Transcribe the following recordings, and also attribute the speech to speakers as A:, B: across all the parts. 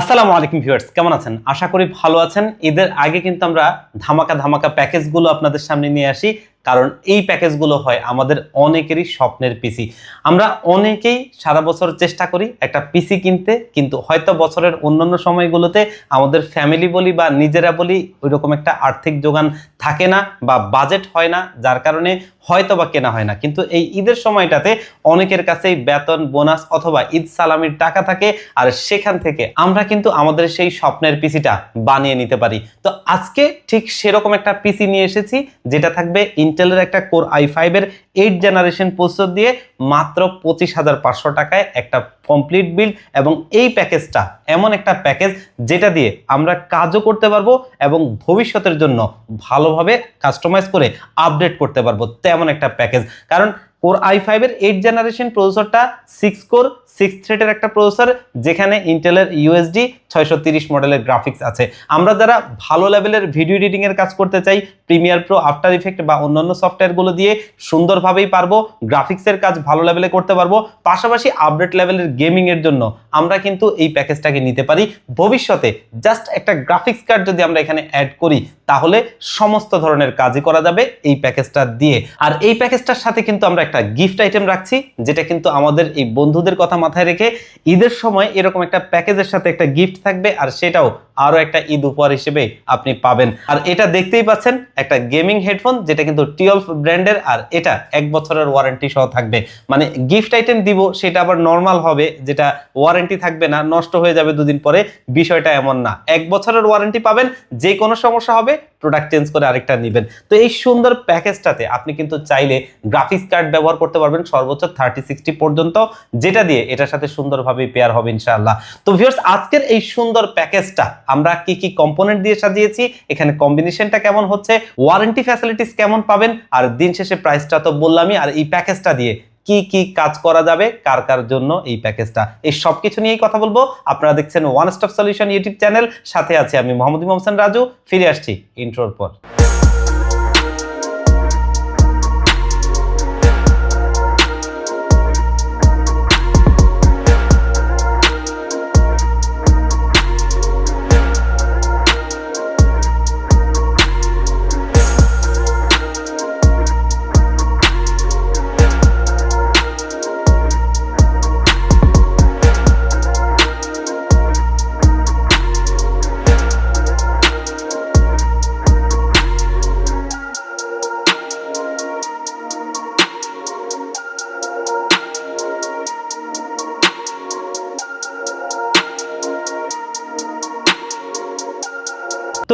A: আসসালামু আলাইকুম ভিউয়ার্স, কেমন আছেন? আশা করি ভালো আছেন। ঈদের আগে কিন্তু আমরা ধামাকা ধামাকা প্যাকেজগুলো আপনাদের সামনে নিয়ে আসি, কারণ এই প্যাকেজগুলো হয় আমাদের অনেকেরই স্বপ্নের পিসি আমরা অনেকেই সারা বছর চেষ্টা করি একটা পিসি কিনতে, কিন্তু হয়তো বছরের অন্যান্য সময়গুলোতে আমাদের ফ্যামিলি বলি বা নিজেরা বলি ওই রকম একটা আর্থিক যোগান থাকে না বা বাজেট হয় না, যার কারণে হয়তো বা কেনা হয় না। কিন্তু এই ঈদের সময়টাতে অনেকের কাছেই বেতন, বোনাস অথবা ঈদ সালামির টাকা থাকে আর সেখান থেকে আমরা কিন্তু আমাদের সেই স্বপ্নের পিসিটা বানিয়ে নিতে পারি। তো আজকে ঠিক সেরকম একটা পিসি নিয়ে এসেছি যেটা থাকবে ইন্টেলের একটা কোর আই ফাইভের এইট জেনারেশন প্রসেসর দিয়ে মাত্র পঁচিশ হাজার পাঁচশো টাকায় একটা কমপ্লিট বিল এবং এই প্যাকেজটা এমন একটা প্যাকেজ যেটা দিয়ে আমরা কাজও করতে পারব এবং ভবিষ্যতের জন্য ভালোভাবে কাস্টমাইজ করে আপডেট করতে পারব। তেমন একটা প্যাকেজ কারণ কোর আই ফাইভের এইট জেনারেশন প্রসেসরটা সিক্স কোর সিক্স থ্রেডের একটা প্রসেসর যেখানে ইন্টেলের ইউএসডি ছয়শো মডেলের গ্রাফিক্স আছে। আমরা যারা ভালো লেভেলের ভিডিও এডিটিং এর কাজ করতে চাই প্রিমিয়ার প্রো আফটার ইফেক্ট বা অন্যান্য সফটওয়্যারগুলো দিয়ে সুন্দরভাবেই পারব গ্রাফিক্সের কাজ ভালো লেভেলে করতে পারব। পাশাপাশি আপডেট লেভেলের গেমিং এর জন্য আমরা কিন্তু এই প্যাকেজটাকে নিতে পারি। ভবিষ্যতে জাস্ট একটা গ্রাফিক্স কার্ড যদি আমরা এখানে অ্যাড করি, তাহলে সমস্ত ধরনের কাজই করা যাবে এই প্যাকেজটা দিয়ে। আর এই প্যাকেজটার সাথে কিন্তু আমরা একটা গিফট আইটেম রাখছি, যেটা কিন্তু আমাদের এই বন্ধুদের কথা মাথায় রেখে ঈদের সময় এরকম একটা প্যাকেজের সাথে একটা গিফট থাকবে আর সেটাও আরও একটা ঈদ উপহার হিসেবে আপনি পাবেন। আর এটা দেখতেই পাচ্ছেন, একটা গেমিং হেডফোন যেটা কিন্তু টুয়েলভ ব্র্যান্ডের আর এটা এক বছরের ওয়ারেন্টি সহ থাকবে। মানে গিফট আইটেম দিব, সেটা আবার নর্মাল হবে, যেটা ওয়ারেন্টি থাকবে না, নষ্ট হয়ে যাবে দুদিন পরে, বিষয়টা এমন না। এক বছরের ওয়ারেন্টি পাবেন, যে কোনো সমস্যা হবে প্রোডাক্ট চেঞ্জ করে আরেকটা নেবেন। তো এই সুন্দর প্যাকেজটাতে আপনি কিন্তু চাইলে গ্রাফিক্স কার্ড ব্যবহার করতে পারবেন সর্বোচ্চ থার্টি সিক্সটি পর্যন্ত, যেটা দিয়ে এটার সাথে সুন্দরভাবে পেয়ার হবে ইনশাআল্লাহ। তো ভিউয়ার্স আজকের এই সুন্দর প্যাকেজটা আমরা কি কি কম্পোনেন্ট দিয়ে সাজিয়েছি, এখানে কম্বিনেশনটা কেমন হচ্ছে ওয়ারেন্টি ফ্যাসিলিটিস কেমন পাবেন, আর দিন শেষে প্রাইসটা তো বললামই, আর এই প্যাকেজটা দিয়ে কি কি কাজ করা যাবে, কার কার জন্য এই প্যাকেজটা। এই সব কিছু নিয়েই কথা বলব। আপনারা দেখছেন one stop solution YouTube channel সাথে আছি আমি মোহাম্মদ ইমাম রাজু। ফিরে আসছি ইন্ট্রোর পর।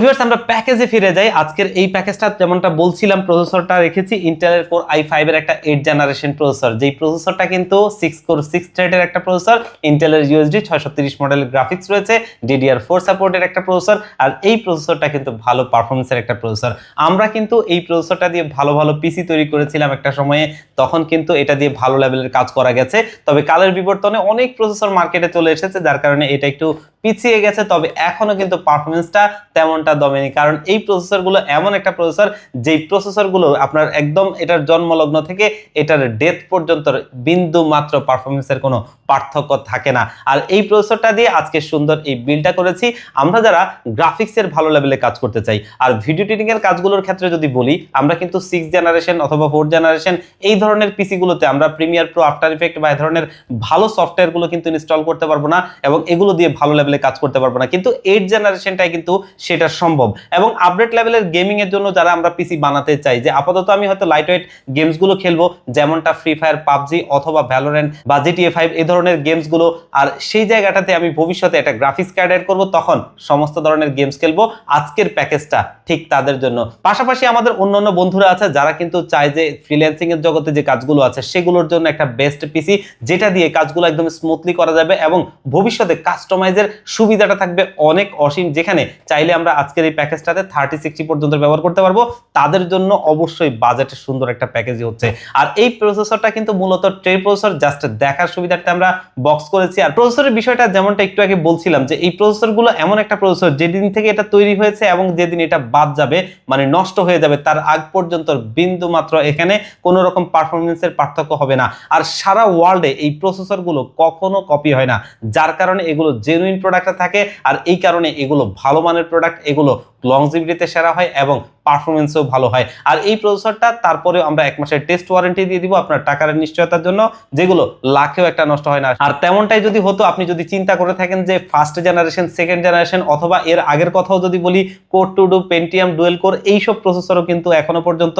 A: ভিউয়ার্স আমরা প্যাকেজে ফিরে যাই। আজকের এই প্যাকেজটা যেমনটা বলছিলাম প্রসেসরটা রেখেছি ইন্টেলের কোর আই ফাইভের একটা এইট জেনারেশন প্রসেসর যেই প্রসেসরটা কিন্তু সিক্স কোর সিক্স থ্রেডের একটা প্রসেসর ইন্টেলের ইউএসডি ছয়শো তিরিশ মডেলের গ্রাফিক্স রয়েছে ডিডিআর ফোর সাপোর্টের একটা প্রসেসর আর এই প্রসেসরটা কিন্তু ভালো পারফরমেন্সের একটা প্রসেসর আমরা কিন্তু এই প্রসেসরটা দিয়ে ভালো ভালো পিসি তৈরি করেছিলাম একটা সময়ে, তখন কিন্তু এটা দিয়ে ভালো লেভেলের কাজ করা গেছে। তবে কালের বিবর্তনে অনেক প্রসেসর মার্কেটে চলে এসেছে, যার কারণে এটা একটু পিছিয়ে গেছে, তবে এখনও কিন্তু পারফরমেন্সটা তেমনটা দমেনি। কারণ এই প্রসেসরগুলো এমন একটা প্রসেসর যেই প্রসেসরগুলো আপনার একদম এটার জন্মলগ্ন থেকে এটার ডেথ পর্যন্ত বিন্দু মাত্র পারফরমেন্সের কোনো পার্থক্য থাকে না। আর এই প্রসেসরটা দিয়ে আজকে সুন্দর এই বিলটা করেছি। আমরা যারা গ্রাফিক্সের ভালো লেভেলে কাজ করতে চাই, আর ভিডিও এর কাজগুলোর ক্ষেত্রে যদি বলি, আমরা কিন্তু সিক্স জেনারেশন অথবা ফোর জেনারেশন এই ধরনের পিসিগুলোতে আমরা প্রিমিয়ার প্রো আফটার ইফেক্ট বা এই ধরনের ভালো সফটওয়্যারগুলো কিন্তু ইনস্টল করতে পারব না এবং এগুলো দিয়ে ভালো লেভেলে কাজ করতে পারব না। কিন্তু এইট জেনারেশনটাই কিন্তু সেটা সম্ভব। এবং আপডেট লেভেলের গেমিং এর জন্য যারা আমরা পিসি বানাতে চাই, যে আপাতত আমি হয়তো লাইট ওয়েট গেমসগুলো খেলব, যেমনটা ফ্রি ফায়ার পাবজি অথবা ভ্যালোরেন্ট বা জিটিএ ফাইভ এই ধরনের গেমসগুলো আর সেই জায়গাটাতে আমি ভবিষ্যতে একটা গ্রাফিক্স কার্ড অ্যাড করব, তখন সমস্ত ধরনের গেমস খেলব, আজকের প্যাকেজটা ঠিক তাদের জন্য। পাশাপাশি আমাদের অন্যান্য বন্ধুরা আছে, যারা কিন্তু চায় যে ফ্রিল্যান্সিং এর জগতে যে কাজগুলো আছে, সেগুলোর জন্য একটা বেস্ট পিসি যেটা দিয়ে কাজগুলো একদম স্মুথলি করা যাবে এবং ভবিষ্যতে কাস্টমাইজের সুবিধাটা থাকবে অনেক অসীম, যেখানে চাইলে আমরা আজকের এই প্যাকেজটাতে থার্টি সিক্সটি পর্যন্ত ব্যবহার করতে পারব। তাদের জন্য অবশ্যই বাজেটের সুন্দর একটা প্যাকেজই হচ্ছে। আর এই প্রসেসরটা কিন্তু মূলত ট্রে প্রসেসর জাস্ট দেখার সুবিধার্থে আমরা বক্স করেছি। আর প্রসেসরের বিষয়টা যেমনটা একটু আগে বলছিলাম যে এই প্রসেসরগুলো এমন একটা প্রসেসর যেদিন থেকে এটা তৈরি হয়েছে এবং যেদিন এটা বাদ যাবে মানে নষ্ট হয়ে যাবে, তার আগ পর্যন্ত বিন্দু মাত্র এখানে কোনো রকম পারফরমেন্সের পার্থক্য হবে না। আর সারা ওয়ার্ল্ডে এই প্রসেসরগুলো কখনো কপি হয় না। যার কারণে এগুলো জেনুইন প্রোডাক্টটা থাকে আর এই কারণে এগুলো ভালো মানের প্রোডাক্ট এগুলো লংজিভিটিতে সেরা হয় এবং পারফরমেন্সও ভালো হয়। আর এই প্রসেসরটা তারপরে আমরা এক মাসের টেস্ট ওয়ারেন্টি দিয়ে দিব আপনার টাকার নিশ্চয়তার জন্য, যেগুলো লাখেও একটা নষ্ট হয় না। আর তেমনটাই যদি হতো, আপনি যদি চিন্তা করে থাকেন যে ফার্স্ট জেনারেশন সেকেন্ড জেনারেশন অথবা এর আগের কথাও যদি বলি core two duo Pentium dual core এইসব প্রসেসরও কিন্তু এখনও পর্যন্ত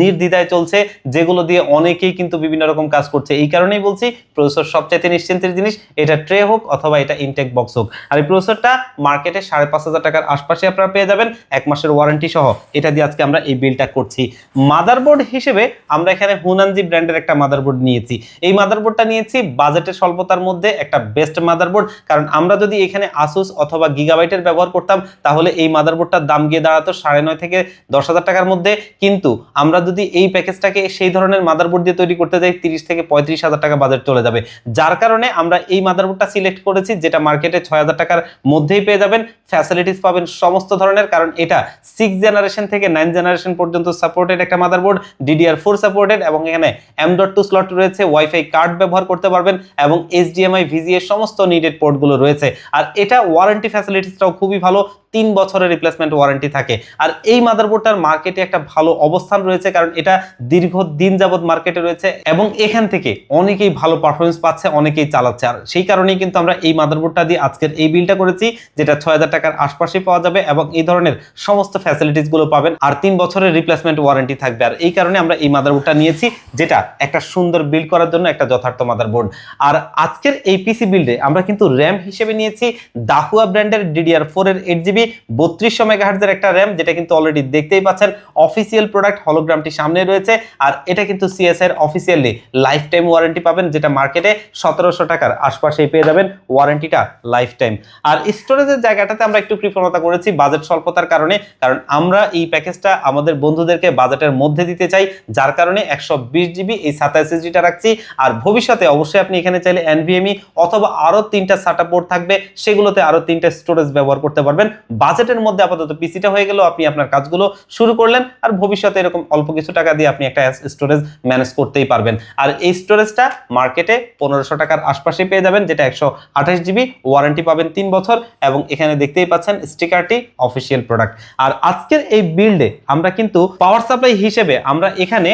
A: নির্দ্বিধায় চলছে, যেগুলো দিয়ে অনেকেই কিন্তু বিভিন্ন রকম কাজ করছে। এই কারণেই বলছি প্রসেসর সবচাইতে নিশ্চিন্তের জিনিস, এটা ট্রে হোক অথবা এটা ইনটেক বক্স হোক। আর এই প্রসেসরটা মার্কেটে সাড়ে পাঁচ হাজার টাকার আশপাশে আপনারা পেয়ে যাবেন। এক মাসের ওয়ারেন্টি সহ। এটা দিয়ে আজকে আমরা এই বিলটা করছি। মাদারবোর্ড হিসেবে আমরা এখানে হুনানজি ব্র্যান্ডের একটা মাদারবোর্ড নিয়েছি। এই মাদারবোর্ডটা নিয়েছি বাজেটের স্বল্পতার মধ্যে একটা বেস্ট মাদারবোর্ড কারণ আমরা যদি এখানে আসুস অথবা গিগাবাইটের ব্যবহার করতাম, তাহলে এই মাদারবোর্ডটার দাম গিয়ে দাঁড়াতো সাড়ে নয় থেকে দশ হাজার টাকার মধ্যে। কিন্তু আমরা যদি এই প্যাকেজটাকে সেই ধরনের মাদারবোর্ড দিয়ে তৈরি করতে যাই, তিরিশ থেকে পঁয়ত্রিশ হাজার টাকা বাজেট চলে যাবে। যার কারণে আমরা এই মাদারবোর্ডটা সিলেক্ট করেছি, যেটা মার্কেটে ছয় হাজার টাকার মধ্যেই পেয়ে যাবেন। ফ্যাসিলিটিস পাবেন, সমস্ত ধরনের কারণ এটা সিক্স জেনারেশন থেকে নাইন জেনারেশন পর্যন্ত সাপোর্টেড একটা মাদারবোর্ড ডিডিআর ফোর সাপোর্টেড এবং এখানে এম ডট টু স্লট রয়েছে ওয়াইফাই কার্ড ব্যবহার করতে পারবেন এবং এইচডিএমআই ভিজিএ সমস্ত নিডেড পোর্টগুলো রয়েছে। আর এটা ওয়ারেন্টি ফ্যাসিলিটিসটাও খুবই ভালো তিন বছরের রিপ্লেসমেন্ট ওয়ারেন্টি থাকে। আর এই মাদারবোর্ডটার মার্কেটে একটা ভালো অবস্থান রয়েছে, কারণ এটা দীর্ঘ দিন যাবত মার্কেটে রয়েছে এবং এখান থেকে অনেকেই ভালো পারফরমেন্স পাচ্ছে, অনেকেই চালাচ্ছে। আর সেই কারণেই কিন্তু আমরা এই মাদারবোর্ডটা দিয়ে আজকের এই বিলটা করেছি, যেটা ছয় হাজার টাকার আশপাশে পাওয়া যাবে এবং এই ধরনের সমস্ত ফ্যাসিলিটিসগুলো পাবেন, আর তিন বছরের রিপ্লেসমেন্ট ওয়ারেন্টি থাকবে। আর এই কারণে আমরা এই মাদারবোর্ডটা নিয়েছি, যেটা একটা সুন্দর বিল্ড করার জন্য একটা যথার্থ মাদারবোর্ড আর আজকের এই পিসি বিল্ডে আমরা কিন্তু র্যাম হিসেবে নিয়েছি, দাহুয়া ব্র্যান্ডের ডিডিআর ফোর এর এইট জিবি বত্রিশশো মেগাহার্জের একটা র্যাম, যেটা কিন্তু অলরেডি দেখতেই পাচ্ছেন। অফিসিয়াল প্রোডাক্ট হলোগ্রামটি সামনে রয়েছে, আর এটা কিন্তু সিএসআই এর অফিসিয়ালি লাইফ টাইম ওয়ারেন্টি পাবেন, যেটা মার্কেটে সতেরোশো টাকার আশপাশেই পেয়ে যাবেন ওয়ারেন্টিটা লাইফ টাইম আর স্টোরেজের জায়গাটাতে আমরা একটু কৃপণতা করেছি বাজেট স্বল্পতার কারণে, কারণ আমরা এই প্যাকেজটা আমাদের বন্ধুদেরকে বাজেটের মধ্যে দিতে চাই, যার কারণে একশো বিশ জিবি এই সাতাইশ জিবিটা রাখছি। আর ভবিষ্যতে অবশ্যই আপনি এখানে চাইলে এনভিএমই অথবা আরও তিনটা সাটা পোর্ট থাকবে, সেগুলোতে আরও তিনটা স্টোরেজ ব্যবহার করতে পারবেন। বাজেটের মধ্যে আপাতত পিসিটা হয়ে গেল, আপনি আপনার কাজগুলো শুরু করলেন আর ভবিষ্যতে এরকম অল্প কিছু টাকা দিয়ে আপনি একটা স্টোরেজ ম্যানেজ করতেই পারবেন। আর এই স্টোরেজটা মার্কেটে পনেরোশো টাকার আশপাশে পেয়ে যাবেন, যেটা একশো আঠাশ জিবি ওয়ারেন্টি পাবেন তিন বছর এবং এখানে দেখতেই পাচ্ছেন স্টিকারটি অফিসিয়াল প্রোডাক্ট আর আজকের এই বিল্ডে আমরা কিন্তু পাওয়ার সাপ্লাই হিসেবে আমরা এখানে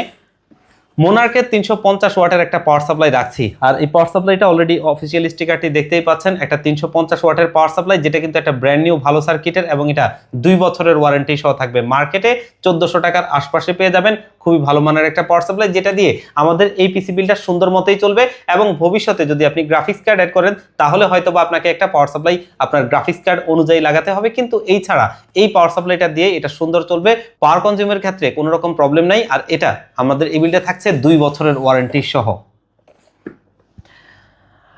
A: মোনার্কের তিনশো পঞ্চাশ ওয়াটের একটা পাওয়ার সাপ্লাই রাখছি। আর এই পাওয়ার সাপ্লাইটা অলরেডি অফিসিয়াল স্টিকারটি দেখতেই পাচ্ছেন, একটা তিনশো পঞ্চাশ ওয়াটের পাওয়ার সাপ্লাই যেটা কিন্তু একটা ব্র্যান্ড নিউ ভালো সার্কিটের এবং এটা দুই বছরের ওয়ারেন্টি সহ থাকবে। মার্কেটে চোদ্দশো টাকার আশপাশে পেয়ে যাবেন। খুবই ভালো মানের একটা পাওয়ার সাপ্লাই যেটা দিয়ে আমাদের এই পিসি বিলটা সুন্দর মতোই চলবে এবং ভবিষ্যতে যদি আপনি গ্রাফিক্স কার্ড অ্যাড করেন, তাহলে হয়তো বা আপনাকে একটা পাওয়ার সাপ্লাই আপনার গ্রাফিক্স কার্ড অনুযায়ী লাগাতে হবে। কিন্তু এই ছাড়া এই পাওয়ার সাপ্লাইটা দিয়ে এটা সুন্দর চলবে। পাওয়ার কনজিউমের ক্ষেত্রে কোনো রকম প্রবলেম নাই। আর এটা আমাদের এই বিলটা থাকছে দুই বছরের ওয়ারেন্টি সহ।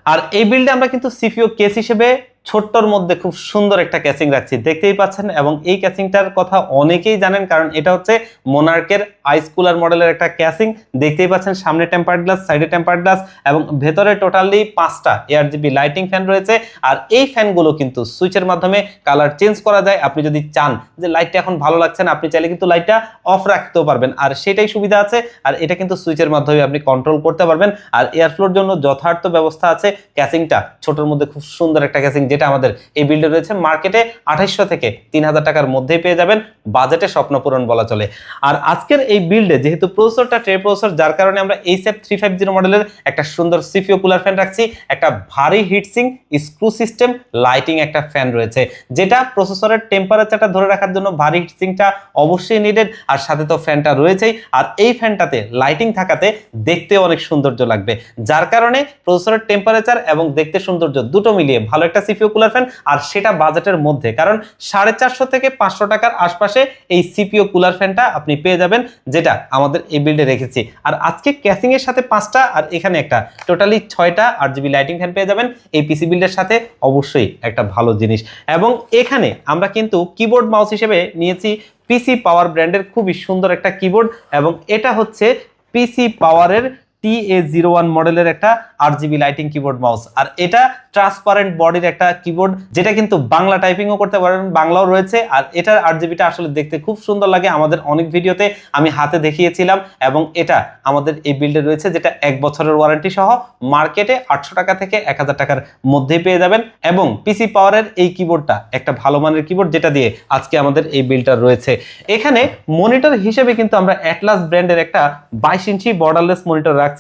A: আর এই বিলটা আমরা কিন্তু সিপিও কেস হিসেবে ছোট্টর মধ্যে খুব সুন্দর একটা ক্যাচিং রাখছি। দেখতেই পাচ্ছেন? এবং এই ক্যাচিংটার কথা অনেকেই জানেন, কারণ এটা হচ্ছে মোনার্কের আইস কুলার মডেলের একটা ক্যাচিং দেখতেই পাচ্ছেন, সামনে টেম্পার্ড গ্লাস সাইডে টেম্পার্ড গ্লাস এবং ভেতরে টোটালি পাঁচটা এয়ার জিবি লাইটিং ফ্যান রয়েছে। আর এই ফ্যানগুলো কিন্তু সুইচের মাধ্যমে কালার চেঞ্জ করা যায়। আপনি যদি চান যে লাইটটা এখন ভালো লাগছে না, আপনি চাইলে কিন্তু লাইটটা অফ রাখতেও পারবেন। আর সেটাই সুবিধা আছে। আর এটা কিন্তু সুইচের মাধ্যমে আপনি কন্ট্রোল করতে পারবেন। আর এয়ারফ্লোর জন্য যথার্থ ব্যবস্থা আছে। ক্যাচিংটা ছোটোর মধ্যে খুব সুন্দর একটা ক্যাচিং যেটা আমাদের এই বিল্ডে রয়েছে মার্কেটে আঠাইশশো থেকে তিন হাজার টাকার মধ্যেই পেয়ে যাবেন। বাজেটে স্বপ্ন পূরণ বলা চলে। আর আজকের এই বিল্ডে যেহেতু প্রসেসরটা ট্রে প্রসেসর যার কারণে আমরা এই সেট থ্রি ফাইভ জিরো মডেলের একটা সুন্দর সিপিও কুলার ফ্যান রাখছি, একটা ভারী হিটসিং স্ক্রু সিস্টেম লাইটিং একটা ফ্যান রয়েছে, যেটা প্রসেসরের টেম্পারেচারটা ধরে রাখার জন্য ভারী হিটসিংটা অবশ্যই নিডেড আর সাথে তো ফ্যানটা রয়েছেই, আর এই ফ্যানটাতে লাইটিং থাকাতে দেখতে অনেক সৌন্দর্য লাগবে। যার কারণে প্রসেসরের টেম্পারেচার এবং দেখতে সৌন্দর্য দুটো মিলিয়ে ভালো একটা সিপিও কুলার ফ্যান আর সেটা বাজেটের মধ্যে। কারণ সাড়ে চারশো থেকে পাঁচশো টাকার আশপাশে এই সিপিও কুলার ফ্যানটা আপনি পেয়ে যাবেন, যেটা আমাদের এই বিল্ডে রেখেছি। আর আজকে ক্যাসিং এর সাথে পাঁচটা, আর এখানে একটা টোটালি ছয়টা আর জিবি লাইটিং ফ্যান পেয়ে যাবেন। এই পিসি বিল্ডের সাথে অবশ্যই একটা ভালো জিনিস। এবং এখানে আমরা কিন্তু কিবোর্ড মাউস হিসেবে নিয়েছি পিসি পাওয়ার ব্র্যান্ডের খুবই সুন্দর একটা কিবোর্ড এবং এটা হচ্ছে পিসি পাওয়ারের টি এ জিরো ওয়ান মডেলের একটা আট জিবি লাইটিং কিবোর্ড মাউস আর এটা ট্রান্সপারেন্ট বডির একটা কিবোর্ড যেটা কিন্তু বাংলা টাইপিংও করতে পারেন, বাংলাও রয়েছে। আর এটার আট জিবিটা আসলে দেখতে খুব সুন্দর লাগে। আমাদের অনেক ভিডিওতে আমি হাতে দেখিয়েছিলাম এবং এটা আমাদের এই বিল্ডে রয়েছে, যেটা এক বছরের ওয়ারেন্টি সহ মার্কেটে আটশো টাকা থেকে এক হাজার টাকার মধ্যেই পেয়ে যাবেন। এবং পিসি পাওয়ারের এই কিবোর্ডটা একটা ভালো মানের কিবোর্ড যেটা দিয়ে আজকে আমাদের এই বিলটা রয়েছে। এখানে মনিটর হিসেবে কিন্তু আমরা অ্যাটলাস ব্র্যান্ডের একটা বাইশ ইঞ্চি বর্ডারলেস মনিটর রাখছি।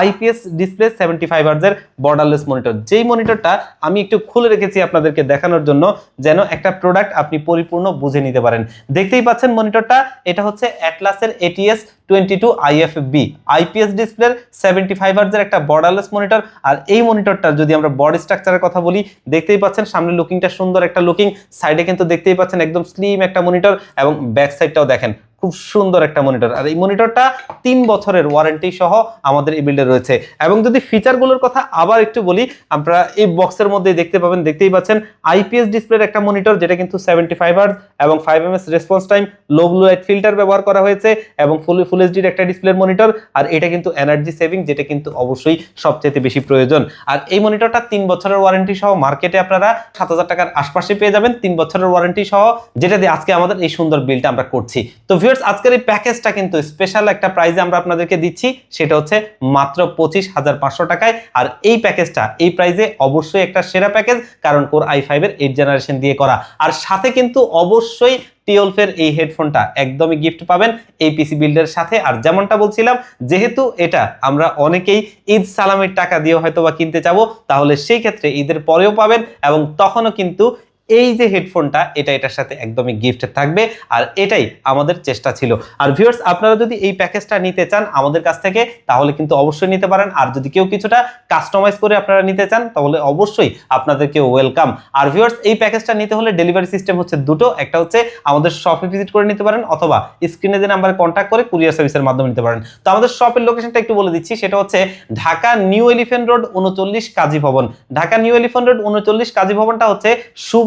A: আইপিএস ডিসপ্লে সেভেন্টি ফাইভ আর্জের বর্ডারলেস মনিটর যেই মনিটরটা আমি একটু খুলে রেখেছি আপনাদেরকে দেখানোর জন্য, যেন একটা প্রোডাক্ট আপনি পরিপূর্ণ বুঝে নিতে পারেন। দেখতেই পাচ্ছেন মনিটরটা এটা হচ্ছে অ্যাটলাসের ATS twenty two IFB IPS ডিসপ্লের সেভেন্টি ফাইভ আর্জের একটা বর্ডারলেস মনিটর আর এই মনিটরটা যদি আমরা বডি স্ট্রাকচারের কথা বলি, দেখতেই পাচ্ছেন সামনে লুকিংটা সুন্দর একটা লুকিং সাইডে কিন্তু দেখতেই পাচ্ছেন একদম স্লিম একটা মনিটর এবং ব্যাক সাইডটাও দেখেন। খুব সুন্দর একটা মনিটর আর এই মনিটরটা তিন বছরের ওয়ারেন্টি সহ আমাদের এই বিল্ডে রয়েছে। এবং যদি ফিচারগুলোর কথা আবার একটু বলি, আপনারা এই বক্সের মধ্যে দেখতে পাবেন, দেখতেই পাচ্ছেন আইপিএস ডিসপ্লের একটা মনিটর যেটা কিন্তু সেভেন্টি ফাইভ আর্স এবং five M S response time low blue light filter ব্যবহার করা হয়েছে এবং ফুল ফুল এইচডির একটা ডিসপ্লের মনিটর আর এটা কিন্তু এনার্জি সেভিং যেটা কিন্তু অবশ্যই সবচেয়ে বেশি প্রয়োজন। আর এই মনিটরটা তিন বছরের ওয়ারেন্টি সহ মার্কেটে আপনারা সাত হাজার টাকার আশপাশে পেয়ে যাবেন। তিন বছরের ওয়ারেন্টি সহ, যেটা দিয়ে আজকে আমাদের এই সুন্দর বিলটা আমরা করছি। তো ভিউয়ার্স, আজকের এই প্যাকেজটা কিন্তু স্পেশাল একটা প্রাইজে আমরা আপনাদেরকে দিচ্ছি। সেটা হচ্ছে মাত্র পঁচিশ হাজার পাঁচশো টাকায়। আর এই প্যাকেজটা, এই প্রাইজে অবশ্যই একটা সেরা প্যাকেজ, কারণ কোর আই ফাইভের এইট জেনারেশন দিয়ে করা। আর সাথে কিন্তু অবশ্যই টিওলফের এই হেডফোনটা একদমই গিফট পাবেন এই পিসি বিল্ডের সাথে। আর যেমনটা বলছিলাম, যেহেতু এটা আমরা অনেকেই ঈদ সালামের টাকা দিয়ে হয়তো বা কিনতে চাবো তাহলে সেই ক্ষেত্রে ঈদের পরেও পাবেন এবং তখনও কিন্তু এই যে হেডফোনটা এটা এটার সাথে একদমই গিফট থাকবে, আর এটাই আমাদের চেষ্টা ছিল। আর ভিউয়ার্স আপনারা যদি এই প্যাকেজটা নিতে চান আমাদের কাছ থেকে, তাহলে কিন্তু অবশ্যই নিতে পারেন। আর যদি কেউ কিছুটা কাস্টমাইজ করে আপনারা নিতে চান, তাহলে অবশ্যই আপনাদেরকে ওয়েলকাম আর ভিউয়ার্স এই প্যাকেজটা নিতে হলে ডেলিভারি সিস্টেম হচ্ছে দুটো। একটা হচ্ছে আমাদের শপে ভিজিট করে নিতে পারেন, অথবা স্ক্রিনে যে নাম্বারে কন্ট্যাক্ট করে কুরিয়ার সার্ভিসের মাধ্যমে নিতে পারেন। তো আমাদের শপের লোকেশনটা একটু বলে দিচ্ছি, সেটা হচ্ছে ঢাকা নিউ এলিফেন্ট রোড উনচল্লিশ কাজী ভবন। ঢাকা নিউ এলিফেন্ট রোড উনচল্লিশ কাজী ভবনটা হচ্ছে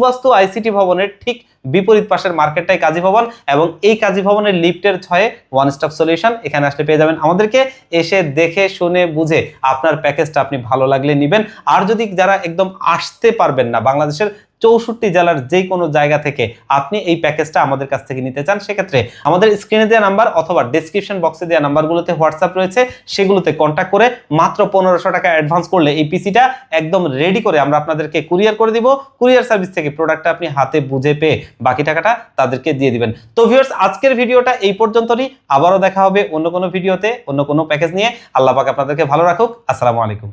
A: সুবাস্তু আইসিটি ভবনের ঠিক বিপরীত পাশের মার্কেটটাই কাজী ভবন এবং এই কাজী ভবনের লিফটের ছয়ে ওয়ান স্টপ সলিউশন এখানে আসলে পেয়ে যাবেন আমাদেরকে। এসে দেখে, শুনে, বুঝে আপনার প্যাকেজটা আপনি ভালো লাগলে নেবেন। আর যদি যারা একদম আসতে পারবেন না বাংলাদেশের চৌষট্টি জেলার যে কোনো জায়গা থেকে আপনি এই প্যাকেজটা আমাদের কাছ থেকে নিতে চান, সেক্ষেত্রে আমাদের স্ক্রিনে দেওয়া নাম্বার অথবা ডেসক্রিপশন বক্সে দেওয়া নাম্বারগুলোতে হোয়াটসঅ্যাপ রয়েছে, সেগুলোতে কন্ট্যাক্ট করে মাত্র পনেরোশো টাকা অ্যাডভান্স করলে এই পিসিটা একদম রেডি করে আমরা আপনাদেরকে কুরিয়ার করে দিব। কুরিয়ার সার্ভিস থেকে প্রোডাক্টটা আপনি হাতে বুঝে পেয়ে বাকি টাকাটা তাদেরকে দিয়ে দিবেন। তো ভিউয়ার্স আজকের ভিডিওটা এই পর্যন্তই। আবারও দেখা হবে অন্য কোনো ভিডিওতে অন্য কোনো প্যাকেজ নিয়ে। আল্লাহ পাক আপনাদেরকে ভালো রাখুক। আসসালামু আলাইকুম।